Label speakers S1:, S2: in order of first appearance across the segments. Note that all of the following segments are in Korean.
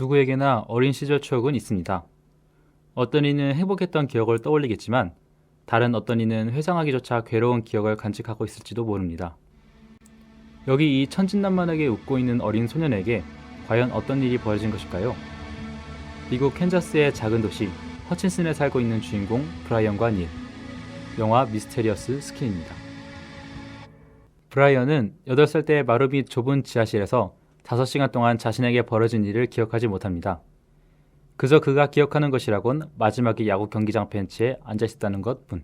S1: 누구에게나 어린 시절 추억은 있습니다. 어떤 이는 행복했던 기억을 떠올리겠지만 다른 어떤 이는 회상하기조차 괴로운 기억을 간직하고 있을지도 모릅니다. 여기 이 천진난만하게 웃고 있는 어린 소년에게 과연 어떤 일이 벌어진 것일까요? 미국 캔자스의 작은 도시 허친슨에 살고 있는 주인공 브라이언과 닐. 영화 미스테리어스 스킨입니다. 브라이언은 8살 때 마루 밑 좁은 지하실에서 5시간 동안 자신에게 벌어진 일을 기억하지 못합니다. 그저 그가 기억하는 것이라곤 마지막에 야구 경기장 벤치에 앉아 있었다는 것 뿐.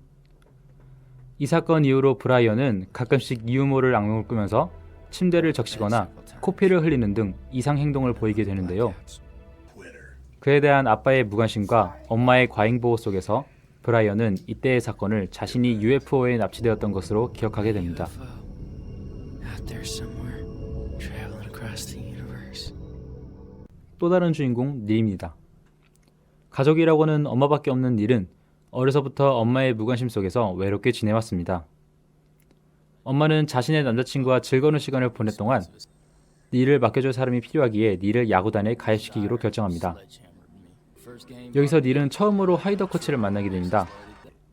S1: 이 사건 이후로 브라이언은 가끔씩 유모를 악몽을 꾸면서 침대를 적시거나 코피를 흘리는 등 이상 행동을 보이게 되는데요. 그에 대한 아빠의 무관심과 엄마의 과잉 보호 속에서 브라이언은 이때의 사건을 자신이 UFO에 납치되었던 것으로 기억하게 됩니다. 또 다른 주인공 닐입니다. 가족이라고는 엄마밖에 없는 닐은 어려서부터 엄마의 무관심 속에서 외롭게 지내왔습니다. 엄마는 자신의 남자친구와 즐거운 시간을 보낼 동안 닐을 맡겨줄 사람이 필요하기에 닐을 야구단에 가입시키기로 결정합니다. 여기서 닐은 처음으로 하이더 코치를 만나게 됩니다.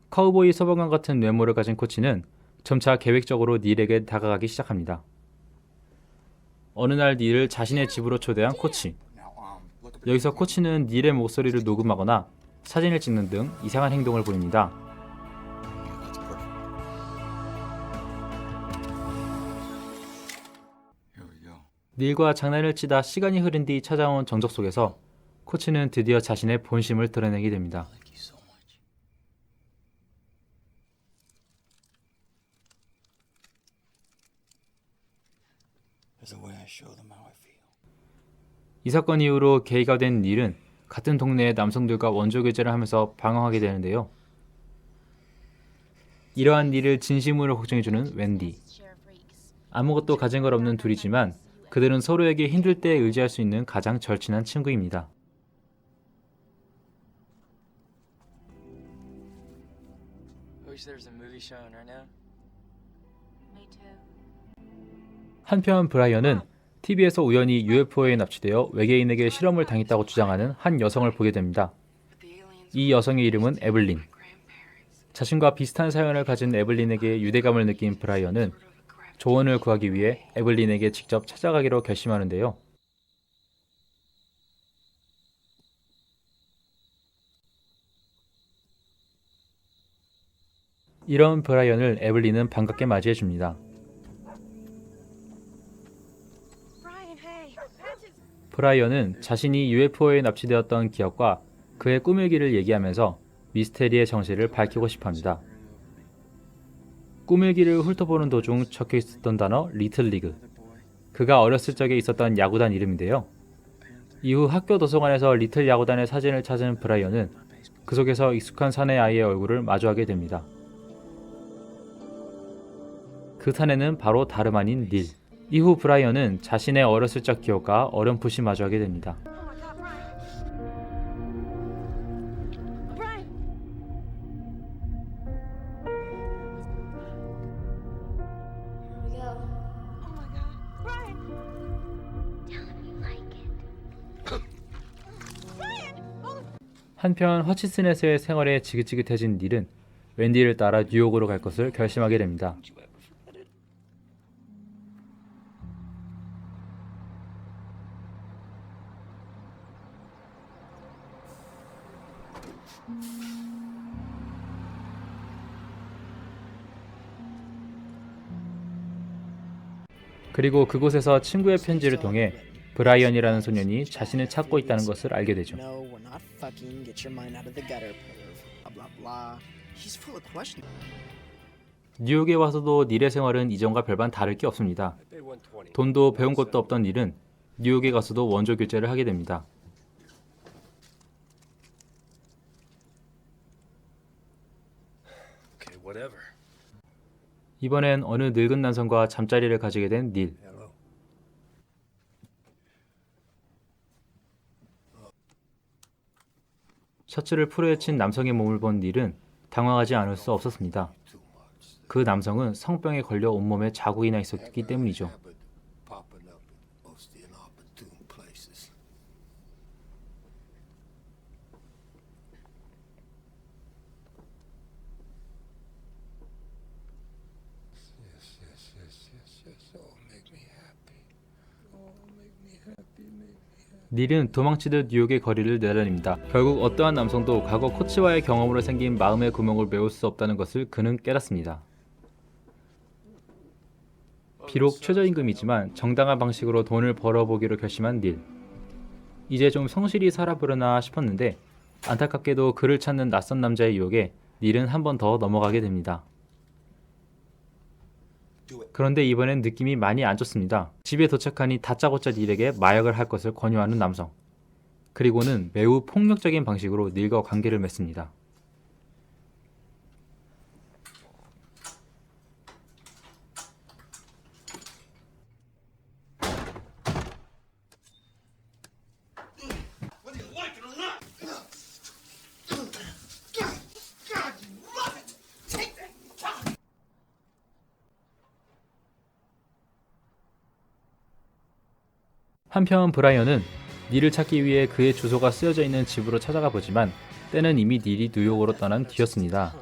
S1: 카우보이 서버관 같은 외모를 가진 코치는 점차 계획적으로 닐에게 다가가기 시작합니다. 어느 날 닐을 자신의 집으로 초대한 코치. 여기서 코치는 닐의 목소리를 녹음하거나 사진을 찍는 등 이상한 행동을 보입니다. 닐과 장난을 치다 시간이 흐른 뒤 찾아온 정적 속에서 코치는 드디어 자신의 본심을 드러내게 됩니다. 이 사건 이후로 게이가 된 닐은 같은 동네의 남성들과 원조 교제를 하면서 방황하게 되는데요. 이러한 닐을 진심으로 걱정해주는 웬디. 아무것도 가진 걸 없는 둘이지만 그들은 서로에게 힘들 때 의지할 수 있는 가장 절친한 친구입니다. 한편 브라이언은 TV에서 우연히 UFO에 납치되어 외계인에게 실험을 당했다고 주장하는 한 여성을 보게 됩니다. 이 여성의 이름은 에블린. 자신과 비슷한 사연을 가진 에블린에게 유대감을 느낀 브라이언은 조언을 구하기 위해 에블린에게 직접 찾아가기로 결심하는데요. 이런 브라이언을 에블린은 반갑게 맞이해 줍니다. 브라이언은 자신이 UFO에 납치되었던 기억과 그의 꿈일기를 얘기하면서 미스테리의 정체를 밝히고 싶어 합니다. 꿈일기를 훑어보는 도중 적혀 있었던 단어 리틀 리그. 그가 어렸을 적에 있었던 야구단 이름인데요. 이후 학교 도서관에서 리틀 야구단의 사진을 찾은 브라이언은 그 속에서 익숙한 사내 아이의 얼굴을 마주하게 됩니다. 그 사내는 바로 다름 아닌 닐. 이후 브라이언은 자신의 어렸을 적 기억과 어렴풋이 마주하게 됩니다. 한편 허치슨에서의 생활에 지긋지긋해진 닐은 웬디를 따라 뉴욕으로 갈 것을 결심하게 됩니다. 그리고 그곳에서 친구의 편지를 통해 브라이언이라는 소년이 자신을 찾고 있다는 것을 알게 되죠. 뉴욕에 와서도 닐의 생활은 이전과 별반 다를 게 없습니다. 돈도 배운 것도 없던 닐은 뉴욕에 가서도 원조 교제를 하게 됩니다. 이번엔 어느 늙은 남성과 잠자리를 가지게 된 닐. 셔츠를 풀어헤친 남성의 몸을 본 닐은 당황하지 않을 수 없었습니다. 그 남성은 성병에 걸려 온몸에 자국이 나 있었기 때문이죠. 닐은 도망치듯 뉴욕의 거리를 내다닙니다. 결국 어떠한 남성도 과거 코치와의 경험으로 생긴 마음의 구멍을 메울 수 없다는 것을 그는 깨닫습니다. 비록 최저임금이지만 정당한 방식으로 돈을 벌어보기로 결심한 닐. 이제 좀 성실히 살아보려나 싶었는데 안타깝게도 그를 찾는 낯선 남자의 유혹에 닐은 한 번 더 넘어가게 됩니다. 그런데 이번엔 느낌이 많이 안 좋습니다. 집에 도착하니 다짜고짜 닐에게 마약을 할 것을 권유하는 남성. 그리고는 매우 폭력적인 방식으로 닐과 관계를 맺습니다. 한편 브라이언은 닐을 찾기 위해 그의 주소가 쓰여져 있는 집으로 찾아가 보지만 때는 이미 닐이 뉴욕으로 떠난 뒤였습니다.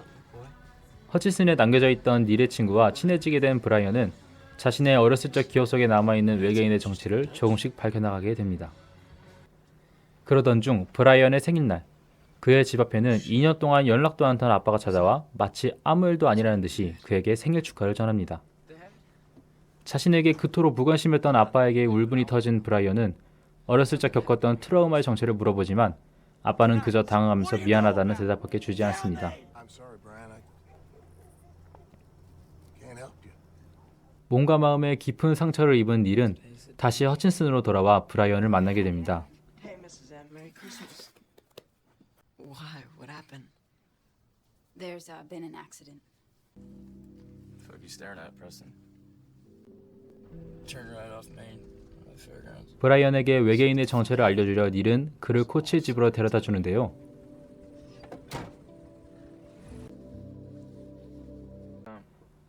S1: 허치슨에 남겨져 있던 닐의 친구와 친해지게 된 브라이언은 자신의 어렸을 적 기억 속에 남아있는 외계인의 정체를 조금씩 밝혀나가게 됩니다. 그러던 중 브라이언의 생일날 그의 집 앞에는 2년 동안 연락도 않던 아빠가 찾아와 마치 아무 일도 아니라는 듯이 그에게 생일 축하를 전합니다. 자신에게 그토록 무관심했던 아빠에게 울분이 터진 브라이언은 어렸을 적 겪었던 트라우마의 정체를 물어보지만 아빠는 그저 당황하면서 미안하다는 대답밖에 주지 않습니다. 몸과 마음에 깊은 상처를 입은 닐은 다시 허친슨으로 돌아와 브라이언을 만나게 됩니다.
S2: There's uh, been an accident.
S3: You staring at, Preston?
S1: 브라이언에게 외계인의 정체를 알려주려 닐은 그를 코치의 집으로 데려다 주는데요.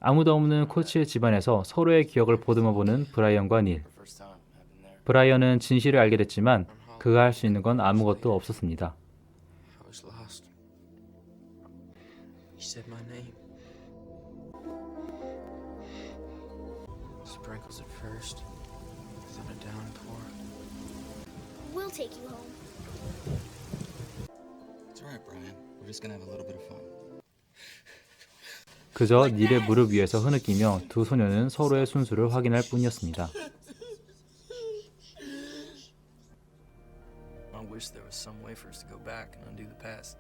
S1: 아무도 없는 코치의 집안에서 서로의 기억을 보듬어 보는 브라이언과 닐. 브라이언은 진실을 알게 됐지만 그가 할 수 있는 건 아무것도 없었습니다.
S3: Sprinkles at first, then a downpour.
S4: We'll take you home.
S5: It's alright, Brian. We're just gonna have a little bit of fun.
S1: 그저 닐의 무릎 위에서 흐느끼며 두 소녀는 서로의 순수를 확인할 뿐이었습니다.
S3: I wish there was some way for us to go back and undo the past.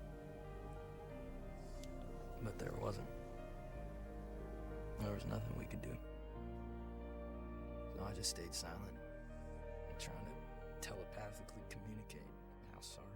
S3: But there wasn't. There was nothing we could do. I just stayed silent and trying to telepathically communicate how sorry.